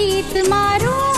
ગીત મારું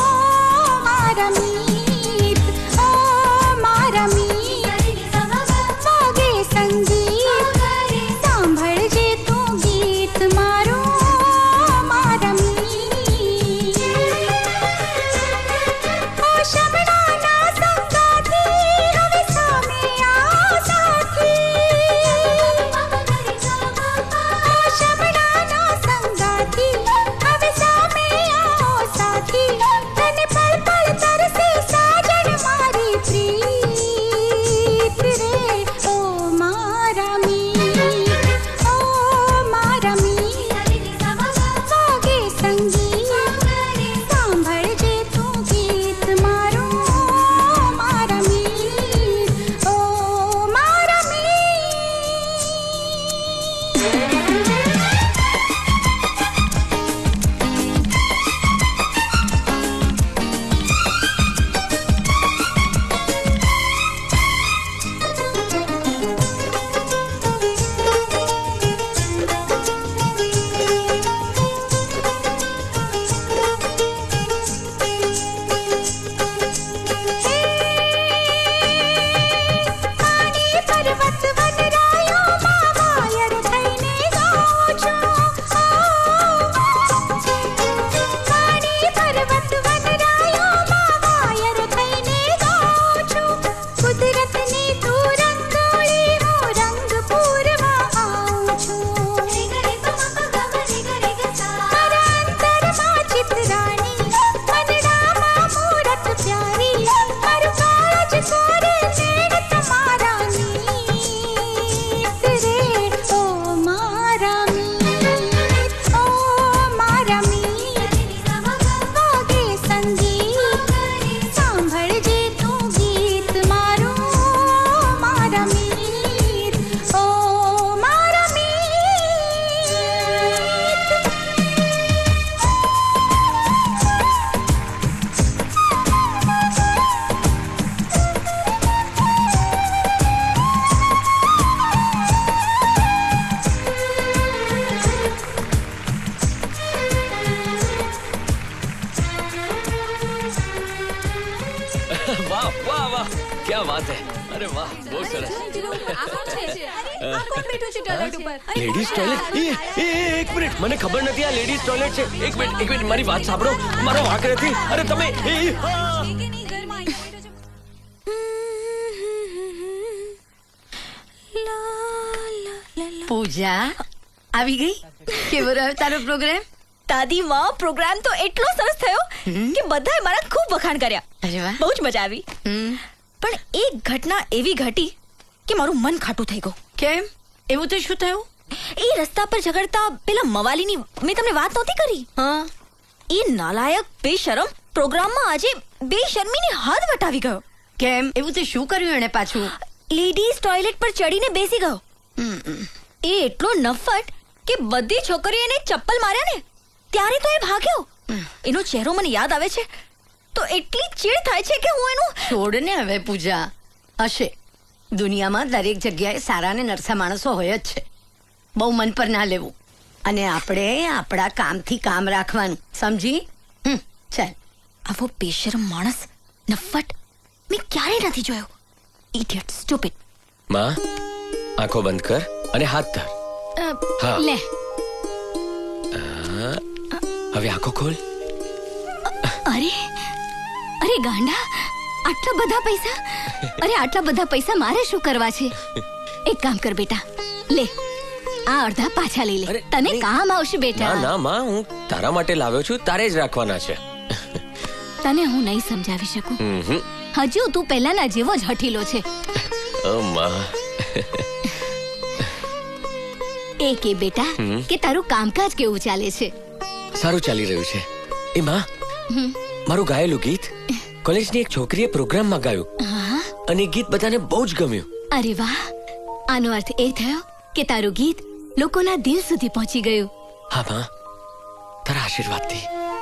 ક્યા વાત હે અરે વાહ બહુ સરસ લેડીઝ ટોયલેટ એ એક મિનિટ મને ખબર નથી આ લેડીઝ ટોયલેટ છે એક મિનિટ એક મિનિટ મારી વાત સાંભળો મારો વાંક નથી અરે તમે એ પૂજા આવી ગઈ કેવો રહ્યો તારો પ્રોગ્રામ દાદી માં પ્રોગ્રામ તો એટલો સરસ થયો કે બધાએ મારા ખૂબ વખાણ કર્યા બહુ જ મજા આવી. પણ એક ઘટના એવી ઘટી કે મારું મન ખાટું થઈ ગયું. કેમ? એવું તો શું થયું? એ રસ્તા પર ઝઘડતા પેલા મવાલીની મેં તમને વાત નહોતી કરી? હા. એ નાલાયક બેશરમ પ્રોગ્રામમાં આજે બેશરમીની હદ વટાવી ગયો. કેમ? એવું તો શું કર્યું એણે પાછું? લેડીઝ ટોયલેટ પર ચડીને બેસી ગયો. એ એટલો નફટ કે બધી છોકરીઓ એને ચપ્પલ માર્યા ને. ત્યારે તો એ ભાગ્યો. એનો ચહેરો મને યાદ આવે છે. તો એટલી ચીડ થાય છે કે હું એનું છોડ ને હવે પૂજા. હશે. દુનિયામાં દરેક જગ્યાએ સારા ને નરસા માણસો હોય જ છે. બહુ મન પર ના લેવું. અને આપણે આપણા કામથી કામ રાખવાનું. સમજી? હમ, ચાલ. આવો બેશરમ માણસ. નફટ મેં ક્યારે નથી જોયો. ઇડિયટ સ્ટુપિડમાં આંખો બંધ કર અને હાથ ધર. હા. લે. હવે આંખો ખોલ. અરે અરે ગાંડા આટલા બધા પૈસા? અરે આટલા બધા પૈસા મારે શું કરવા છે? એક કામ કર બેટા લે આ અડધા પાછા લઈ લે. તને કામ આવશે બેટા. ના માં હું તારા માટે લાવ્યો છું તારે જ રાખવાના છે. તને હું નહીં સમજાવી શકું. હજુ તું પહેલાના જેવો જ હઠીલો છે. એ કે બેટા કે તારું કામકાજ કેવું ચાલે છે? સારું ચાલી રહ્યું છે. એ માં. મારું ગાયેલું ગીત કોલેજની એક છોકરીએ પ્રોગ્રામમાં ગાયું. અને ગીત બધાને બહુ જ ગમ્યું. અરે વાહ! આનો અર્થ એ થયો કે તારું ગીત લોકોના દિલ સુધી પહોંચી ગયું. હા માં તારા આશીર્વાદથી.